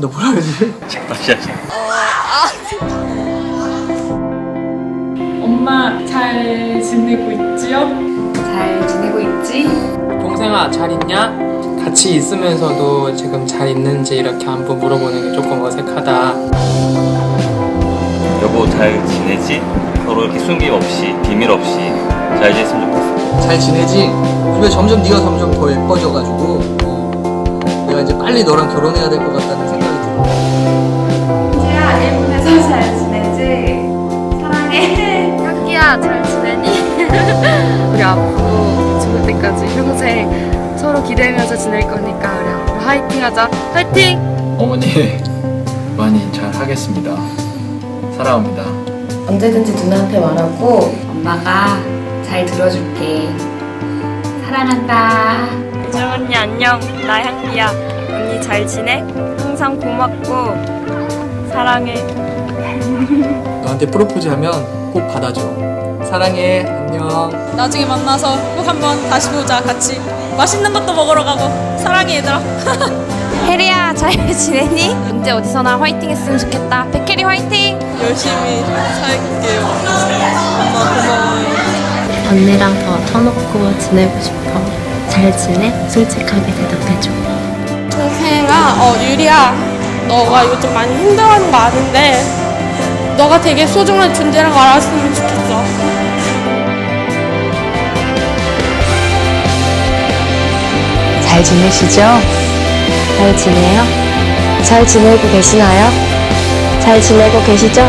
너 뭐라 그러지? 다시 하자. 엄마 잘 지내고 있지요? 잘 지내고 있지? 동생아 잘 있냐? 같이 있으면서도 지금 잘 있는지 이렇게 한번 물어보는 게 조금 어색하다. 여보 잘 지내지? 서로 이렇게 숨김 없이 비밀 없이 잘 지냈으면 좋겠어. 잘 지내지? 요즘에 점점 네가 점점 더 예뻐져가지고 어, 내가 이제 빨리 너랑 결혼해야 될 것 같다 우리 앞으로 죽을 때까지 평생 서로 기대하면서 지낼 거니까 우리 앞으로 화이팅하자. 화이팅! 어머니 많이 잘 하겠습니다. 사랑합니다. 언제든지 누나한테 말하고 엄마가 잘 들어줄게. 사랑한다. 정 언니 안녕. 나 향기야. 언니 잘 지내? 항상 고맙고 사랑해. 너한테 프로포즈하면 꼭 받아줘. 사랑해. 안녕. 나중에 만나서 꼭 한번 다시 보자 같이 맛있는 것도 먹으러 가고 사랑해 얘들아 혜리야 잘 지내니? 언제 어디서나 화이팅 했으면 좋겠다. 백혜리 화이팅! 열심히 살게요 엄마 고마워요 언니랑 더 터놓고 지내고 싶어. 잘 지내? 솔직하게 대답해줘. 동생아, 어, 유리야, 너가 요즘 많이 힘들어하는 거 아는데, 너가 되게 소중한 존재라고 알았으면 좋겠어. 잘 지내시죠? 잘 지내요? 잘 지내고 계시나요? 잘 지내고 계시죠?